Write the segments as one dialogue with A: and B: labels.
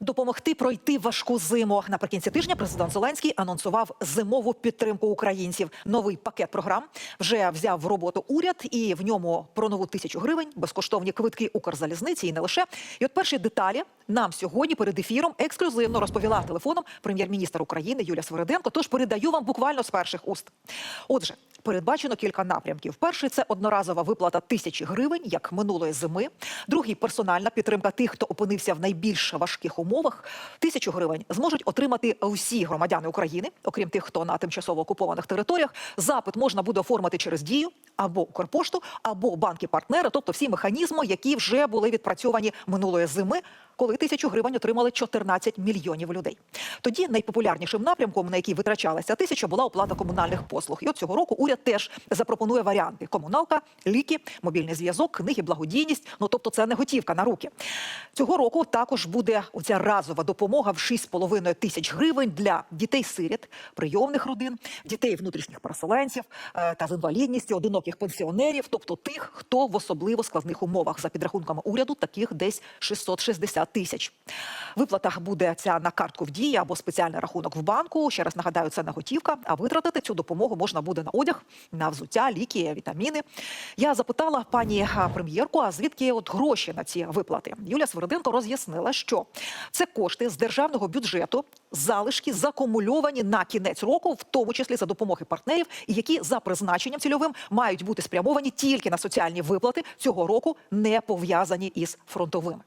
A: Допомогти пройти важку зиму наприкінці тижня. Президент Зеленський анонсував зимову підтримку українців. Новий пакет програм вже взяв в роботу уряд, і в ньому про нову тисячу гривень, безкоштовні квитки Укрзалізниці і не лише. І от перші деталі нам сьогодні перед ефіром ексклюзивно розповіла телефоном прем'єр-міністр України Юлія Свериденко. Тож передаю вам буквально з перших уст. Отже, передбачено кілька напрямків. Перший це одноразова виплата тисячі гривень, як минулої зими. Другий персональна підтримка тих, хто опинився в найбільш важких умовах. Тисячу гривень зможуть отримати усі громадяни України, окрім тих, хто на тимчасово окупованих територіях. Запит можна буде оформити через дію або Укрпошту, або банки-партнери, тобто всі механізми, які вже були відпрацьовані минулої зими, коли тисячу гривень отримали 14 мільйонів людей. Тоді найпопулярнішим напрямком, на який витрачалася тисяча, була оплата комунальних послуг. І от цього року уряд теж запропонує варіанти: комуналка, ліки, мобільний зв'язок, книги, благодійність. Ну тобто, це не готівка на руки. Цього року також буде оця разова допомога в 6,5 тисяч гривень для дітей-сиріт, прийомних родин, дітей внутрішніх переселенців е, та з інвалідністю, одиноких пенсіонерів, тобто тих, хто в особливо складних умовах за підрахунками уряду, таких десь 660 тисяч. Виплата буде ця на картку в дії або спеціальний рахунок в банку. Ще раз нагадаю, це не готівка. А витратити цю допомогу можна буде на одяг, на взуття, ліки, вітаміни. Я запитала пані прем'єрку, а звідки от гроші на ці виплати? Юлія Свериденко роз'яснила, що це кошти з державного бюджету, залишки закумульовані на кінець року, в тому числі за допомоги партнерів, які за призначенням цільовим мають бути спрямовані тільки на соціальні виплати цього року, не пов'язані із фронтовими.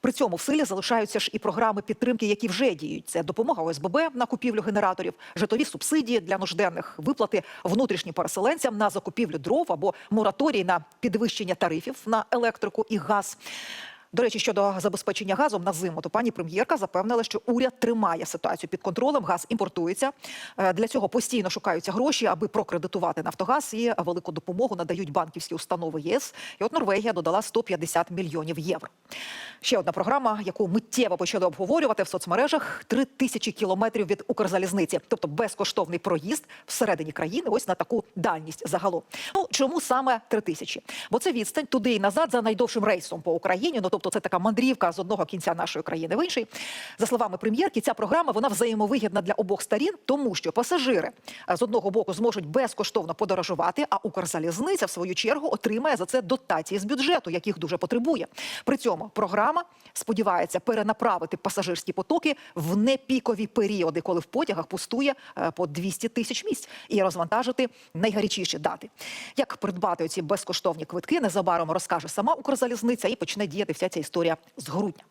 A: При цьому в силі залишаються ж і програми підтримки, які вже діють. Це допомога ОСББ на купівлю генераторів, житлові субсидії для нужденних, виплати внутрішнім переселенцям на закупівлю дров або мораторій на підвищення тарифів на електрику і газ. До речі, щодо забезпечення газом на зиму, то пані прем'єрка запевнила, що уряд тримає ситуацію під контролем. Газ імпортується. Е, Для цього постійно шукаються гроші, аби прокредитувати Нафтогаз і велику допомогу надають банківські установи ЄС. І от Норвегія додала 150 мільйонів євро. Ще одна програма, яку миттєво почали обговорювати в соцмережах: три тисячі кілометрів від Укрзалізниці, тобто безкоштовний проїзд всередині країни. Ось на таку дальність загалом. Ну чому саме три тисячі? Бо це відстань туди і назад за найдовшим рейсом по Україні. Ну тобто, це така мандрівка з одного кінця нашої країни в інший. За словами прем'єрки, ця програма вона взаємовигідна для обох сторін, тому що пасажири е, з одного боку зможуть безкоштовно подорожувати, а Укрзалізниця в свою чергу отримає за це дотації з бюджету, яких дуже потребує. При цьому програма сподівається перенаправити пасажирські потоки в непікові періоди, коли в потягах пустує е, по 200 тисяч місць, і розвантажити найгарячіші дати. Як придбати ці безкоштовні квитки, незабаром розкаже сама Укрзалізниця і почне діяти вся ця історія з грудня.